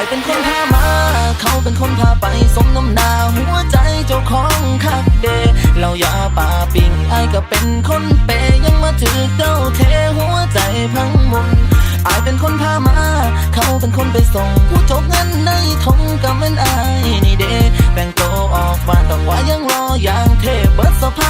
ายเป็นคนพามา เขาเป็นคนพาไปสมน้ำหนาหัวใจเจ้าของคักเดเราอย่าป่าปิงไอ้ก็เป็นคนเปย์ยังมาถือเก้าเทหัวใจพังมุนอายเป็นคนพามา เขาเป็นคนไปส่ง ผู้จกเงินในทงก็แม่นอายนี่เดแต่งโตออกบ้าต้องว่ายังรออย่างเทเบิดสภา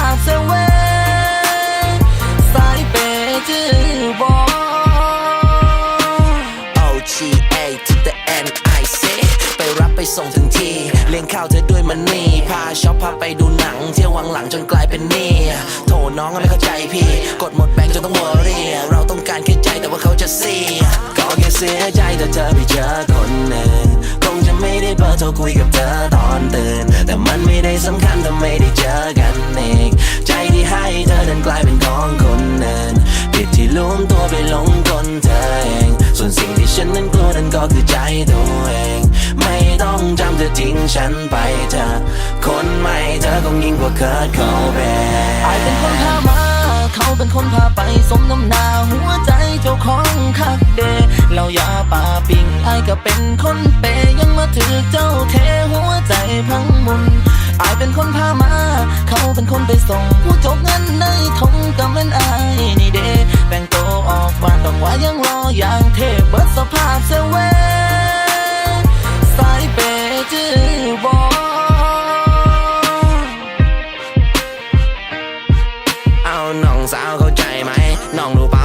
ไปส่งถึงที่เลี้ยงข้าวเธอด้วยมันนี่พาช็อปพาไปดูหนัง เที่ยววังหลังจนกลายเป็นหนี้โถน้องไม่เข้าใจพี่ กดหมดแบงค์จนต้องวอรี่เราต้องการแค่ใจแต่ว่าเขาจะเสียก็แค่เสียใจแต่เธอไปเจอคนหนึ่งคงจะไม่ได้เบอร์โทรคุยกับเธอตอนตื่นแต่มันไม่ได้สำคัญถ้าไม่ได้เจอกันอีกใจที่ให้เธอดันกลายเป็นของคนอื่นผิดที่ล้มตัวไปหลงกลเธอเองส่วนสิ่งที่ฉันนั้นกลัวนั้นก็คือใจตัวเอง ทิ้งฉันไปเธอคนใหม่เธอคงยิ่งกว่าเคิร์ดโคเบอายเป็นคนพามา เขาเป็นคนพาไปสมน้ำหนาหัวใจเจ้าของคักเดเราอย่าป่าปิงไอก็เป็นคนเปยังมาถือเจ้าเทหัวใจพังมุนอายเป็นคนพามา เขาเป็นคนไปส่ง ผู้จกเงินในทงก็แม่นอายนี่เดแต่งโตออกบ้านต้องว่ายังรออย่างเทเบิดสภาพเซเว่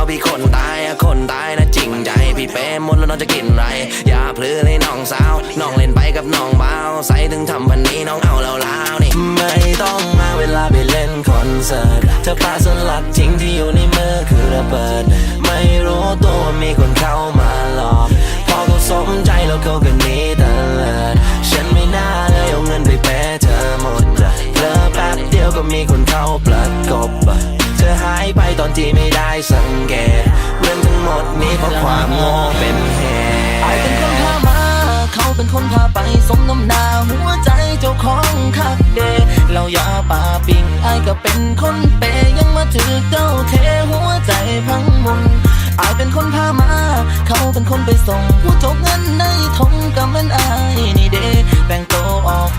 พี่คนตายอะคนตายนะจริงใจ พี่เป้หมดแล้วน้องจะกินไร อย่าพลือเลยน้องสาวน้องเล่นไปกับน้องเบาใส่ถึงทำพันนี้น้องเอาแล้วล้วนี่ไม่ต้องมาเวลาไปเล่นคอนเสิร์ตเธอพาสลัดทิ้งที่อยู่ในมือคือระเบิด ไม่รู้ตัวมีคนเข้ามาหลอกพอเขาสมใจแล้วเขาก็หนีเตลิดฉันไม่น่าเลยเอาเงินไปแพ้เธอหมดเพลอแป๊บเดียวก็มีคนเข้าประกบ เธอหายไปตอนที่ไม่ได้สังเกตเรื่องทั้งหมดนี้เพราะความโง่เป็นเหตุอายเป็นคนพามา เขาเป็นคนพาไปสมน้ำหนาหัวใจเจ้าของคักเดเราอย่าป่าปิงอายก็เป็นคนเปย์ยังมาถือเจ้าเทหัวใจพังมุนอายเป็นคนพามา เขาเป็นคนไปส่ง ผู้จกเงินในทงก็แม่นอายนี่เดแต่งตัวออก